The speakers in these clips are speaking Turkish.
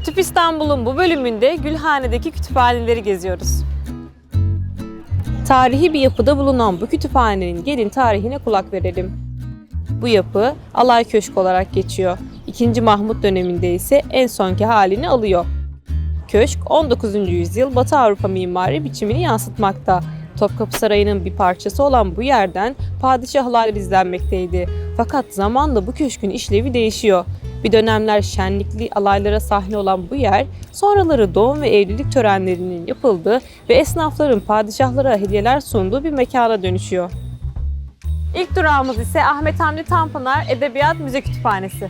Kütüp İstanbul'un bu bölümünde Gülhane'deki kütüphaneleri geziyoruz. Tarihi bir yapıda bulunan bu kütüphanenin gelin tarihine kulak verelim. Bu yapı Alay Köşk olarak geçiyor. 2. Mahmut döneminde ise en sonki halini alıyor. Köşk 19. yüzyıl Batı Avrupa mimari biçimini yansıtmakta. Topkapı Sarayı'nın bir parçası olan bu yerden padişahlar izlenmekteydi. Fakat zamanla bu köşkün işlevi değişiyor. Bir dönemler şenlikli alaylara sahne olan bu yer, sonraları doğum ve evlilik törenlerinin yapıldığı ve esnafların padişahlara hediyeler sunduğu bir mekana dönüşüyor. İlk durağımız ise Ahmet Hamdi Tanpınar Edebiyat Müze Kütüphanesi.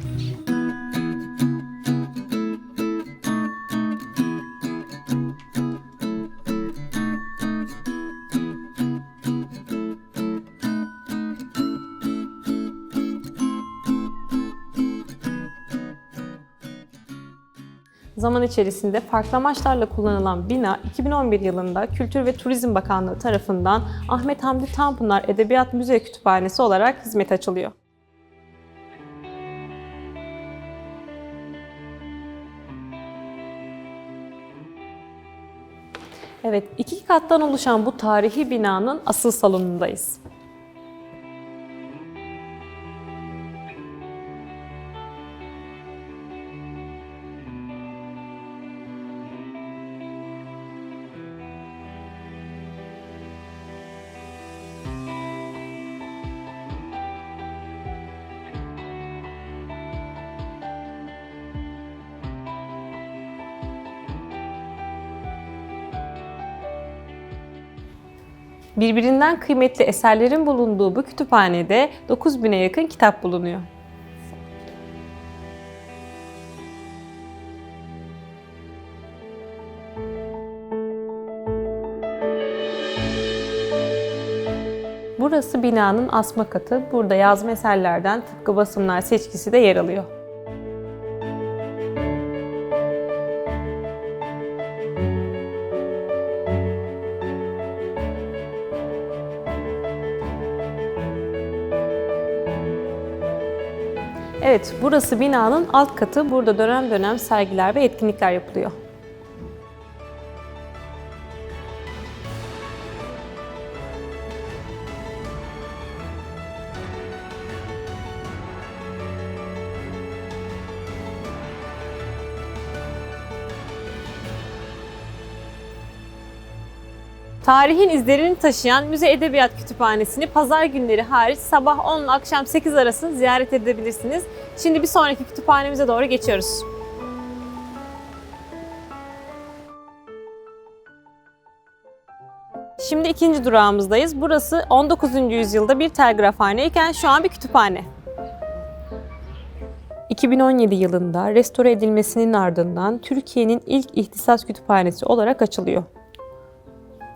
Zaman içerisinde farklı amaçlarla kullanılan bina 2011 yılında Kültür ve Turizm Bakanlığı tarafından Ahmet Hamdi Tanpınar Edebiyat Müze Kütüphanesi olarak hizmet açılıyor. Evet, iki kattan oluşan bu tarihi binanın asıl salonundayız. Birbirinden kıymetli eserlerin bulunduğu bu kütüphanede 9000'e yakın kitap bulunuyor. Burası binanın asma katı. Burada yazma eserlerden tıpkı basımlar seçkisi de yer alıyor. Evet, burası binanın alt katı. Burada dönem dönem sergiler ve etkinlikler yapılıyor. Tarihin izlerini taşıyan Müze Edebiyat Kütüphanesi'ni pazar günleri hariç sabah 10 ile akşam 8 arası ziyaret edebilirsiniz. Şimdi bir sonraki kütüphanemize doğru geçiyoruz. Şimdi ikinci durağımızdayız. Burası 19. yüzyılda bir telgrafhane iken şu an bir kütüphane. 2017 yılında restore edilmesinin ardından Türkiye'nin ilk ihtisas kütüphanesi olarak açılıyor.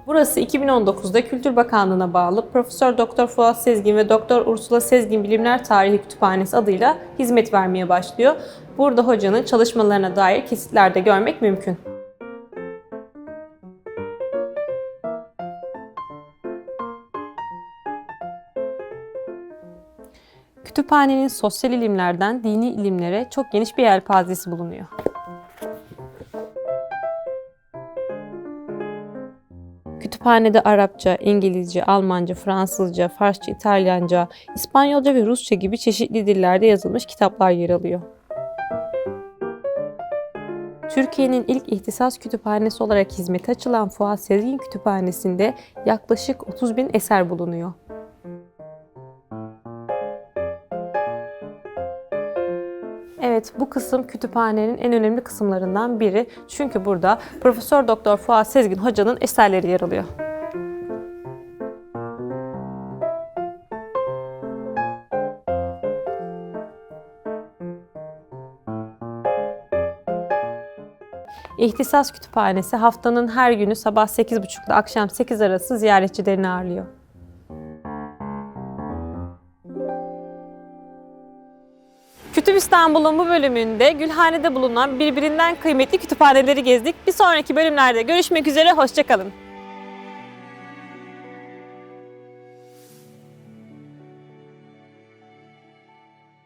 Burası 2019'da Kültür Bakanlığı'na bağlı Profesör Doktor Fuat Sezgin ve Doktor Ursula Sezgin Bilimler Tarihi Kütüphanesi adıyla hizmet vermeye başlıyor. Burada hocanın çalışmalarına dair kesitler de görmek mümkün. Kütüphanenin sosyal ilimlerden dini ilimlere çok geniş bir yelpazesi bulunuyor. Kütüphanede Arapça, İngilizce, Almanca, Fransızca, Farsça, İtalyanca, İspanyolca ve Rusça gibi çeşitli dillerde yazılmış kitaplar yer alıyor. Türkiye'nin ilk ihtisas kütüphanesi olarak hizmete açılan Fuat Sezgin Kütüphanesi'nde yaklaşık 30 bin eser bulunuyor. Evet, bu kısım kütüphanenin en önemli kısımlarından biri. Çünkü burada Profesör Doktor Fuat Sezgin hocanın eserleri yer alıyor. İhtisas Kütüphanesi haftanın her günü sabah 8.30 ile akşam 8 arası ziyaretçilerini ağırlıyor. Kütüp İstanbul'un bu bölümünde Gülhane'de bulunan birbirinden kıymetli kütüphaneleri gezdik. Bir sonraki bölümlerde görüşmek üzere, hoşçakalın.